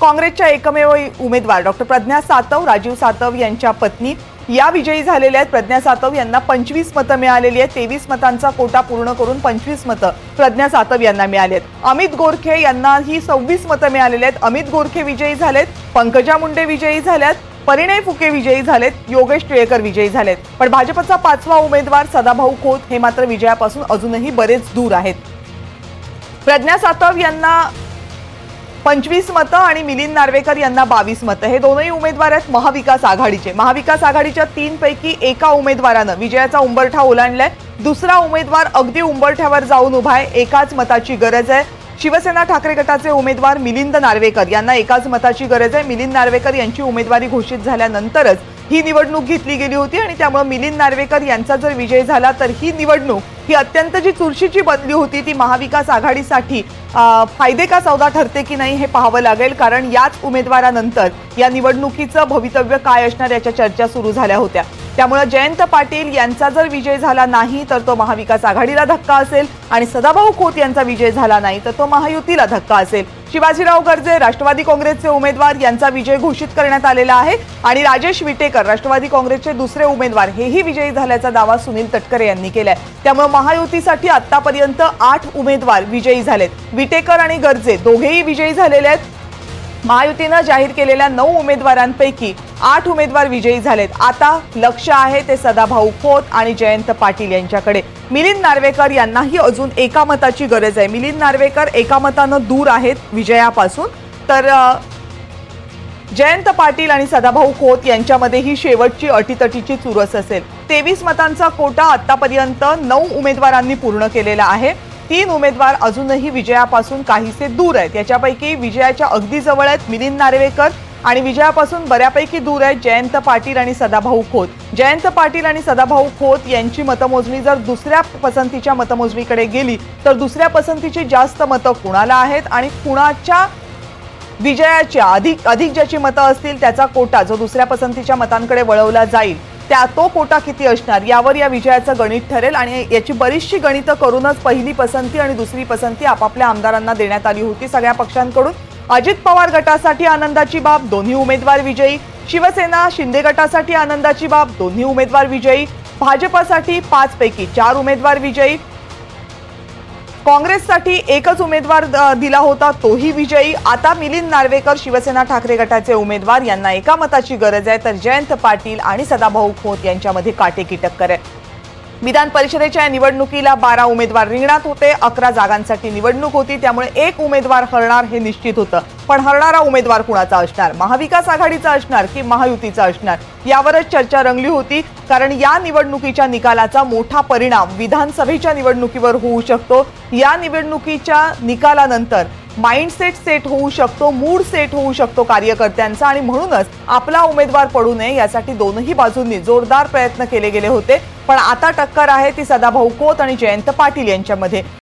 काँग्रेसच्या एकमेव उमेदवार डॉक्टर प्रज्ञा सातव राजीव सातव यांच्या पत्नी. या विजयी झालेल्या आहेत. प्रज्ञा सातव यांना पंचवीस मतं मिळालेली आहेत. तेवीस मतांचा कोटा पूर्ण करून पंचवीस मतं प्रज्ञा सातव यांना मिळाली आहेत. अमित गोरखे यांना ही सव्वीस मतं मिळालेली आहेत. अमित गोरखे विजयी झालेत. पंकजा मुंडे विजयी झाल्यात. परिणय फुके विजयी झालेत. योगेश टिळेकर विजयी झालेत. पण भाजपचा पाचवा उमेदवार सदाभाऊ खोत हे मात्र विजयापासून अजूनही बरेच दूर आहेत. प्रज्ञा सातव यांना पंचवीस मतं आणि मिलिंद नार्वेकर यांना बावीस मतं. हे दोनही उमेदवार आहेत महाविकास आघाडीचे. महाविकास आघाडीच्या तीनपैकी एका उमेदवारानं विजयाचा उंबरठा ओलांडलाय. दुसरा उमेदवार अगदी उंबरठ्यावर जाऊन उभा आहे. एकाच मताची गरज आहे. शिवसेना ठाकरे गटाचे उमेदवार मिलिंद नार्वेकर यांना एकाच मताची गरज आहे. मिलिंद नार्वेकर यांची उमेदवारी घोषित झाल्यानंतरच ही निवडणूक घेतली गेली होती आणि त्यामुळे मिलिंद नार्वेकर यांचा जर विजय झाला तर ही निवडणूक ही अत्यंत जी चुरशीची बनली होती ती महाविकास आघाडीसाठी फायदे का सौदा ठरते की नाही हे पाहावं लागेल. कारण याच उमेदवारानंतर या निवडणुकीचं भवितव्य काय असणार याच्या चर्चा सुरू झाल्या होत्या. त्यामुळे जयंत पाटील यांचा जर विजय झाला नाही तर तो महाविकास आघाडीला धक्का असेल आणि सदाभाऊ खोत यांचा विजय झाला नाही तर तो महायुतीला धक्का असेल. शिवाजीराव गर्जे राष्ट्रवादी काँग्रेसचे उमेदवार यांचा विजय घोषित करण्यात आलेला आहे आणि राजेश विटेकर राष्ट्रवादी काँग्रेसचे दुसरे उमेदवार हेही विजयी झाल्याचा दावा सुनील तटकरे यांनी केलाय. त्यामुळे महायुतीसाठी आतापर्यंत आठ उमेदवार विजयी झालेत. विटेकर आणि गर्जे दोघेही विजयी झालेले आहेत. महायुतीनं जाहीर केलेल्या नऊ उमेदवारांपैकी आठ उमेदवार विजयी झालेत. आता लक्ष आहे ते सदाभाऊ खोत आणि जयंत पाटील यांच्याकडे. मिलिंद नार्वेकर यांनाही अजून एका मताची गरज आहे. मिलिंद नार्वेकर एका मतानं दूर आहेत विजयापासून. तर जयंत पाटील आणि सदाभाऊ खोत यांच्यामध्ये ही शेवटची अटीतटीची चुरस असेल. तेवीस मतांचा कोटा आतापर्यंत नऊ उमेदवारांनी पूर्ण केलेला आहे. तीन उमेदवार अजूनही विजयापासून काहीसे दूर आहेत. याच्यापैकी विजयाच्या अगदी जवळ आहेत मिलिंद नार्वेकर आणि विजयापासून बऱ्यापैकी दूर आहेत जयंत पाटील आणि सदाभाऊ खोत. जयंत पाटील आणि सदाभाऊ खोत यांची मतमोजणी जर दुसऱ्या पसंतीच्या मतमोजणीकडे गेली तर दुसऱ्या पसंतीची जास्त मतं कुणाला आहेत आणि कुणाच्या विजयाच्या अधिक अधिक ज्याची मतं असतील त्याचा कोटा जो दुसऱ्या पसंतीच्या मतांकडे वळवला जाईल त्या तो कोटा किती असणार? यावर या विजयाचं गणित ठरेल आणि याची बरीचशी गणितं करूनच पहिली पसंती आणि दुसरी पसंती आपापल्या आमदारांना देण्यात आली होती सगळ्या पक्षांकडून. अजित पवार गटासाठी आनंदाची बाब दोन्ही उमेदवार विजयी. शिवसेना शिंदे गटासाठी आनंदाची बाब दोन्ही उमेदवार विजयी. भाजपासाठी पाचपैकी चार उमेदवार विजयी. काँग्रेससाठी एकच उमेदवार दिला होता तोही विजयी. आता मिलिंद नार्वेकर शिवसेना ठाकरे गटाचे उमेदवार. यांना एका मताची गरज आहे. तर जयंत पाटील आणि सदाभाऊ खोत यांच्यामध्ये काटेकी टक्कर आहे. विधान परिषदेच्या या निवडणुकीला बारा उमेदवार रिंगणात होते. अकरा जागांसाठी निवडणूक होती. त्यामुळे एक उमेदवार हरणार हे निश्चित होतं. पण हरणारा उमेदवार कुणाचा असणार? महाविकास आघाडीचा असणार की महायुतीचा असणार? यावरच चर्चा रंगली होती. कारण या निवडणुकीच्या निकालाचा मोठा परिणाम विधानसभेच्या निवडणुकीवर होऊ शकतो. या निवडणुकीच्या निकालानंतर माइंडसेट सेट होऊ शकतो मूड सेट होऊ शकतो कार्यकर्त्यांचा आणि म्हणूनच आपला उमेदवार पडू नये यासाठी दोनही बाजूंनी जोरदार प्रयत्न केले गेले होते. पण आता टक्कर आहे ती सदाभाऊ खोत आणि जयंत पाटील यांच्यामध्ये.